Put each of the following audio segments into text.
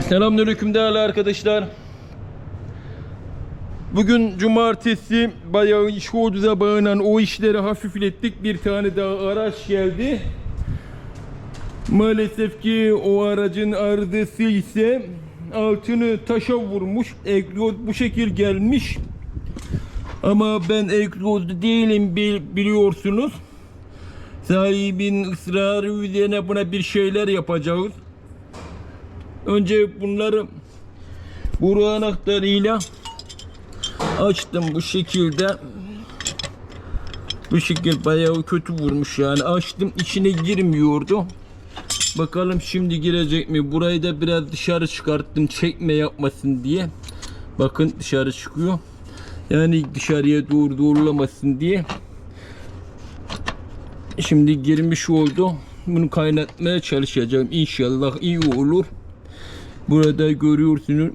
Selamünaleyküm değerli arkadaşlar. Bugün cumartesi bayağı iş oldu sabahından o işleri hafiflettik. Bir tane daha araç geldi. Maalesef ki o aracın arızası ise altını taşa vurmuş. Egzoz bu şekil gelmiş. Ama ben egzozlu değilim bil- biliyorsunuz. Sahibin ısrarı üzerine buna bir şeyler yapacağız. Önce bunları boru anahtarıyla açtım bu şekilde. Bu şekil bayağı kötü vurmuş yani. Açtım içine girmiyordu. Bakalım şimdi girecek mi? Burayı da biraz dışarı çıkarttım çekme yapmasın diye. Bakın dışarı çıkıyor. Yani dışarıya doğru doğrulamasın diye. Şimdi girmiş oldu. Bunu kaynatmaya çalışacağım. İnşallah iyi olur. Burada görüyorsunuz.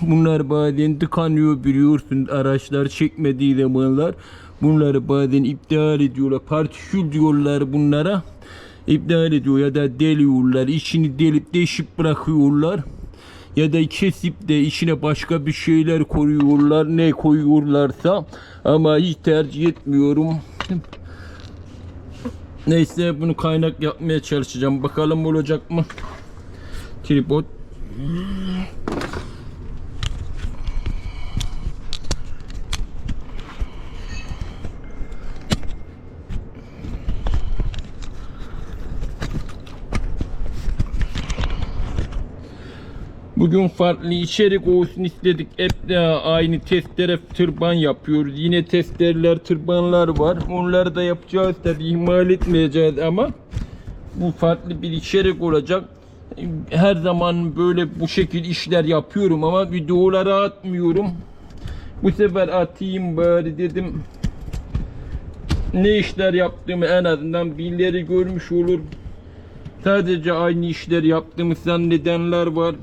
Bunlar bazen tıkanıyor biliyorsun araçlar çekmediği zamanlar. Bunları bazen iptal ediyorlar. Partikül diyorlar bunlara. İptal ediyor ya da deliyorlar. İçini delip deşip bırakıyorlar. Ya da kesip de içine başka bir şeyler koyuyorlar. Ne koyuyorlarsa. Ama hiç tercih etmiyorum. Neyse bunu kaynak yapmaya çalışacağım. Bakalım olacak mı? Tripod. Bugün farklı içerik olsun istedik. Hep de aynı testlere tırban yapıyoruz. Yine testlerler, tırbanlar var. Onları da yapacağız tabii ihmal etmeyeceğiz ama bu farklı bir içerik olacak. Her zaman böyle bu şekil işler yapıyorum ama videoları atmıyorum. Bu sefer atayım bari dedim. Ne işler yaptığımı en azından birileri görmüş olur. Sadece aynı işleri yaptığımı zannedenler var.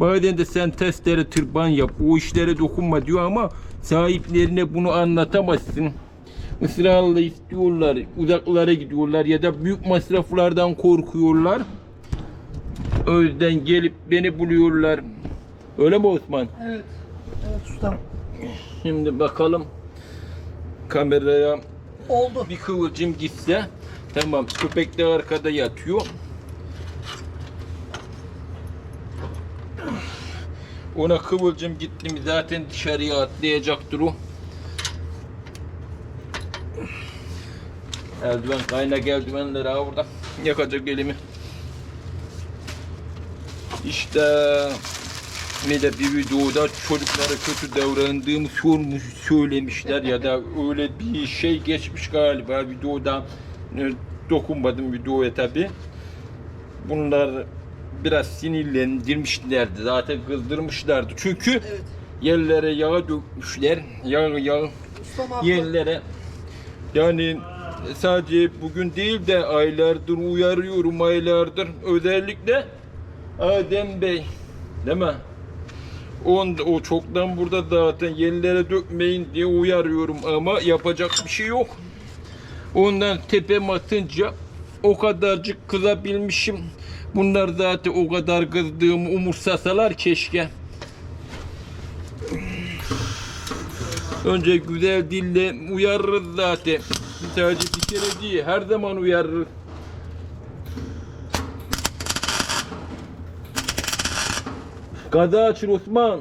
Bazen de sen testere tırban yap, o işlere dokunma diyor ama sahiplerine bunu anlatamazsın. Israrla istiyorlar, uzaklara gidiyorlar ya da büyük masraflardan korkuyorlar. O yüzden gelip beni buluyorlar. Öyle mi Osman? Evet. Evet ustam. Şimdi bakalım kameraya Oldu. bir kıvılcım gitse tamam köpek de arkada yatıyor. Ona kıvılcım gitti mi zaten dışarıya atlayacaktır o. Eldiven kaynak eldivenleri ha burada. Yakacak elimi. İşte de bir videoda çocuklara kötü davrandığımı sormuş söylemişler ya da öyle bir şey geçmiş galiba videoda. Dokunmadım videoya tabi. Bunlar biraz sinirlendirmişlerdi zaten kızdırmışlardı. Çünkü Evet. yerlere yağ dökmüşler yağ yağ yerlere. Yani sadece bugün değil de aylardır uyarıyorum aylardır. Özellikle Adem Bey değil mi? On, o çoktan burada zaten yerlere dökmeyin diye uyarıyorum ama yapacak bir şey yok. Ondan tepem atınca o kadarcık kızabilmişim. Bunlar zaten o kadar kızdığımı umursasalar keşke. Önce güzel dille uyarırız zaten. Sadece bir kere değil, her zaman uyarırız. Gaza açın Osman.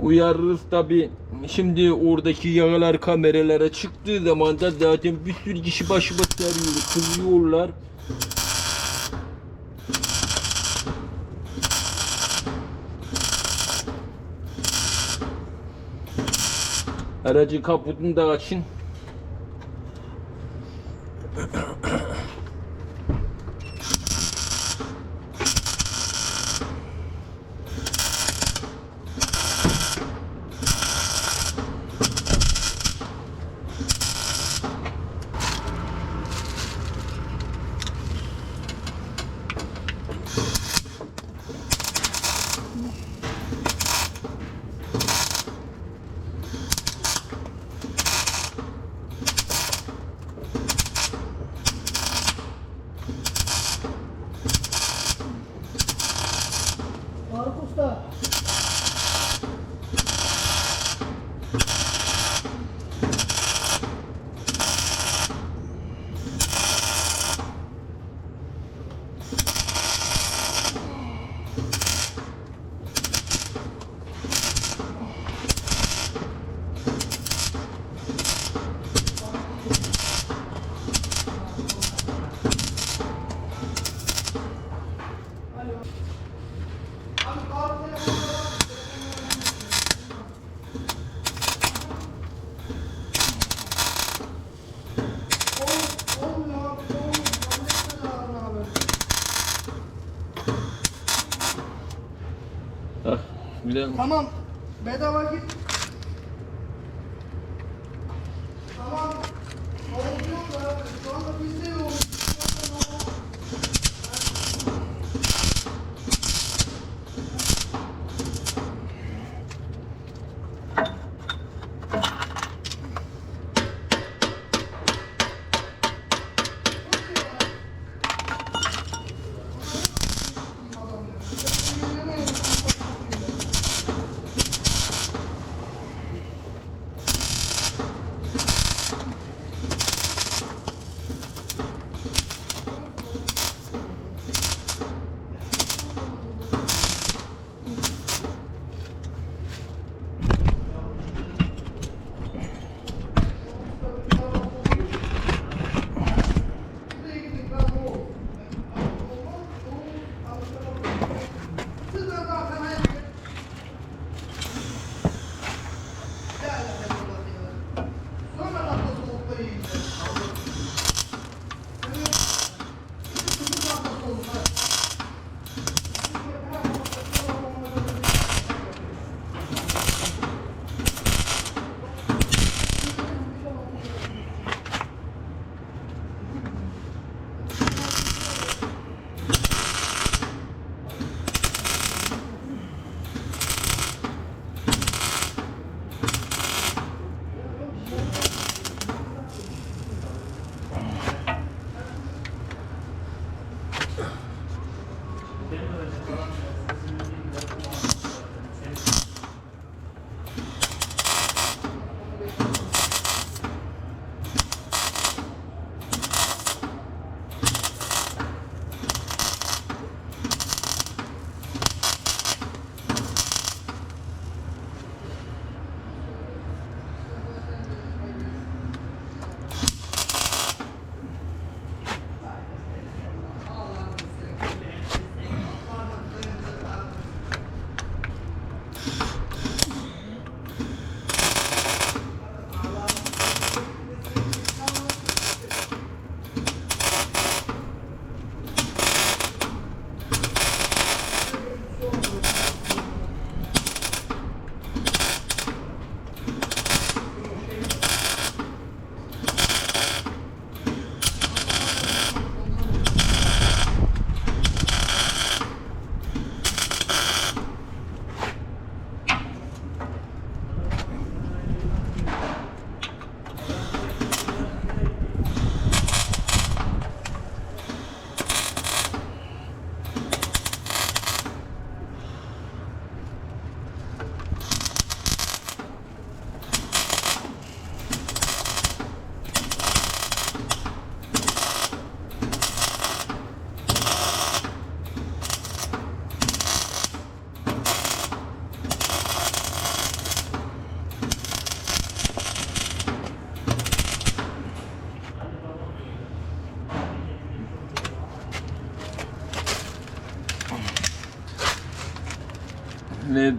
Uyarırız tabi. Şimdi oradaki yağlar kameralara çıktığı zaman da zaten bir sürü kişi başı sarıyor, kızıyorlar. Aracın kaputunu da açın. Güzel. Tamam. Bedava git.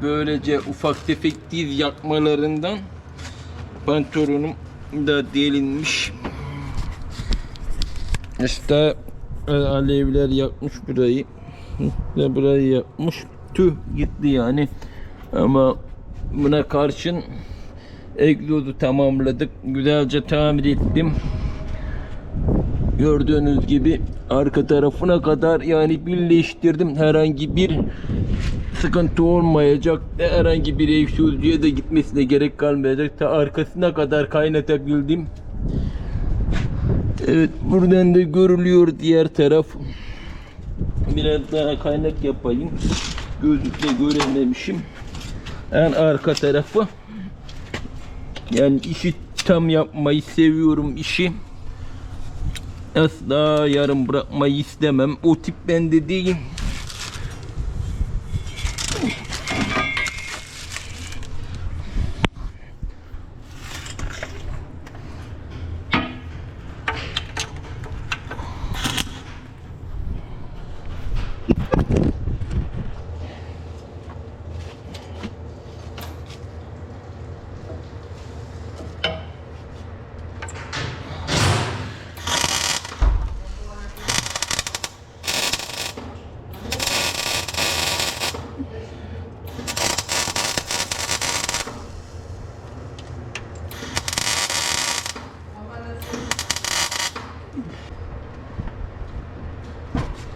Böylece ufak tefek diz yakmalarından pantolonum da delinmiş. İşte e, alevler yakmış burayı. Ve burayı yakmış. Tüh gitti yani. Ama buna karşın egzozu tamamladık. Güzelce tamir ettim. Gördüğünüz gibi arka tarafına kadar yani birleştirdim. Herhangi bir sıkıntı olmayacak. Herhangi bir egzozcuya da gitmesine gerek kalmayacak. Ta arkasına kadar kaynatabildim. Evet buradan da görülüyor diğer taraf. Biraz daha kaynak yapayım. Gözlükle görememişim. En arka tarafı. Yani işi tam yapmayı seviyorum işi. Asla yarım bırakmayı istemem. O tip bende değil.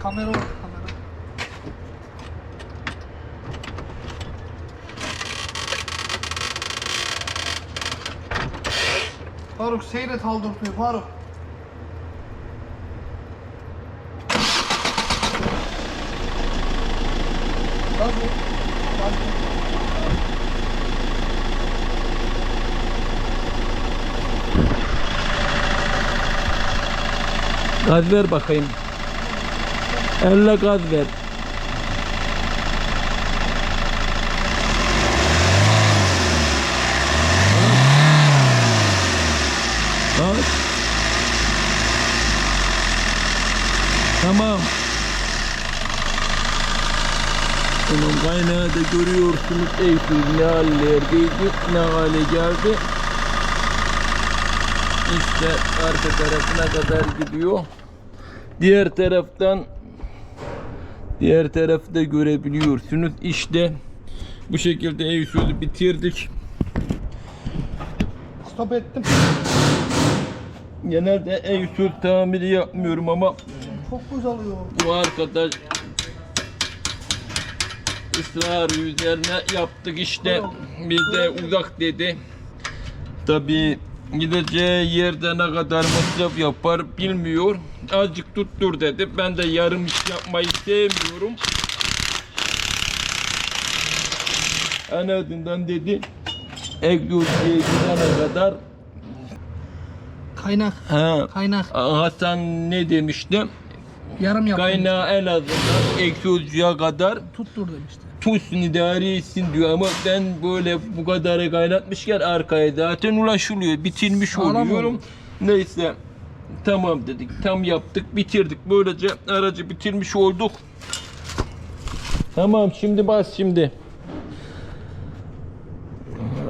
Kamera orada kamera. Faruk seyret aldırtmıyor Faruk. Hadi. Hadi. Gaz ver bakayım. Elle gaz ver. Bak. Tamam. Bunun kaynağı da görüyorsunuz Eyfil ne hallerdeydi, ne hale geldi. İşte arka tarafına kadar gidiyor. Diğer taraftan diğer tarafta görebiliyorsunuz. İşte bu şekilde Eyfil'i bitirdik. Stop ettim. Genelde Eyfil tamiri yapmıyorum ama Çok güzel oluyor. bu arkadaş ısrar üzerine yaptık işte. Bir de uzak dedi. Tabi gideceği yerde ne kadar masraf yapar bilmiyor. Azıcık tuttur dedi. Ben de yarım iş yapmayı sevmiyorum. En azından dedi Egyozi'ye gidene kadar Kaynak. ha, Kaynak. Hasan ne demişti? Yarım yaptım. Kaynağı en azından egzoziye kadar Tuttur demişti. Tutsun idare etsin diyor ama ben böyle bu kadarı kaynatmışken arkaya zaten ulaşılıyor. Bitirmiş Sağlam oluyorum. Neyse tamam dedik tam yaptık bitirdik. Böylece aracı bitirmiş olduk. Tamam şimdi bas şimdi.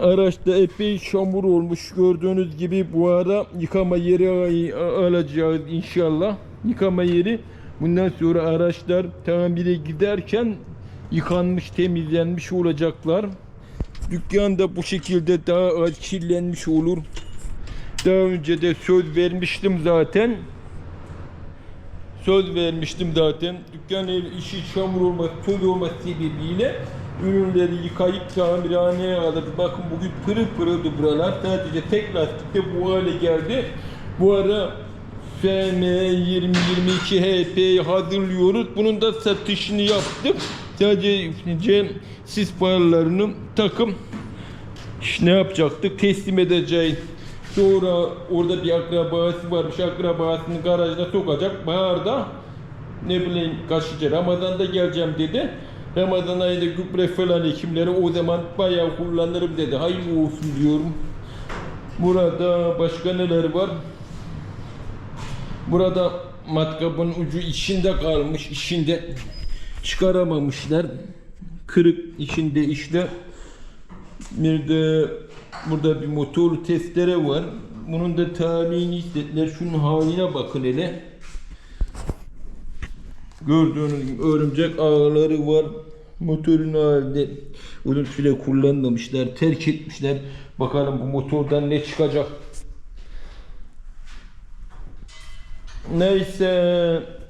Araçta epey çamur olmuş gördüğünüz gibi bu ara yıkama yeri alacağız inşallah. Yıkama yeri bundan sonra araçlar tamire giderken yıkanmış temizlenmiş olacaklar. Dükkan da bu şekilde daha az kirlenmiş olur. Daha önce de söz vermiştim zaten. Söz vermiştim zaten. Dükkan işi çamur olması, toz olması sebebiyle ürünleri yıkayıp tamirhaneye alır. Bakın bugün pırıl pırıldı buralar. Sadece tek lastikte bu hale geldi. Bu ara FM 2022 HP hazırlıyoruz. Bunun da satışını yaptık. Sadece sis paralarını takım ne yapacaktık? Teslim edeceğiz. Sonra orada bir akrabası varmış. Akrabasını garajda sokacak. Baharda ne bileyim kaçıcı Ramazan'da geleceğim dedi. Ramazan ayında gübre falan ekimleri o zaman bayağı kullanırım dedi. Hayırlı olsun diyorum. Burada başka neler var? Burada matkabın ucu içinde kalmış. içinde çıkaramamışlar. Kırık içinde işte. Bir de burada bir motor testere var. Bunun da tarihini istediler. Şunun haline bakın hele. Gördüğünüz gibi örümcek ağları var. Motorun halinde uzun süre kullanmamışlar. Terk etmişler. Bakalım bu motordan ne çıkacak. Neyse.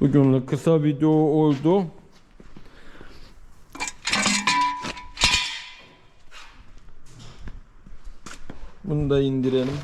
Bugünlük kısa video oldu. Bunu da indirelim.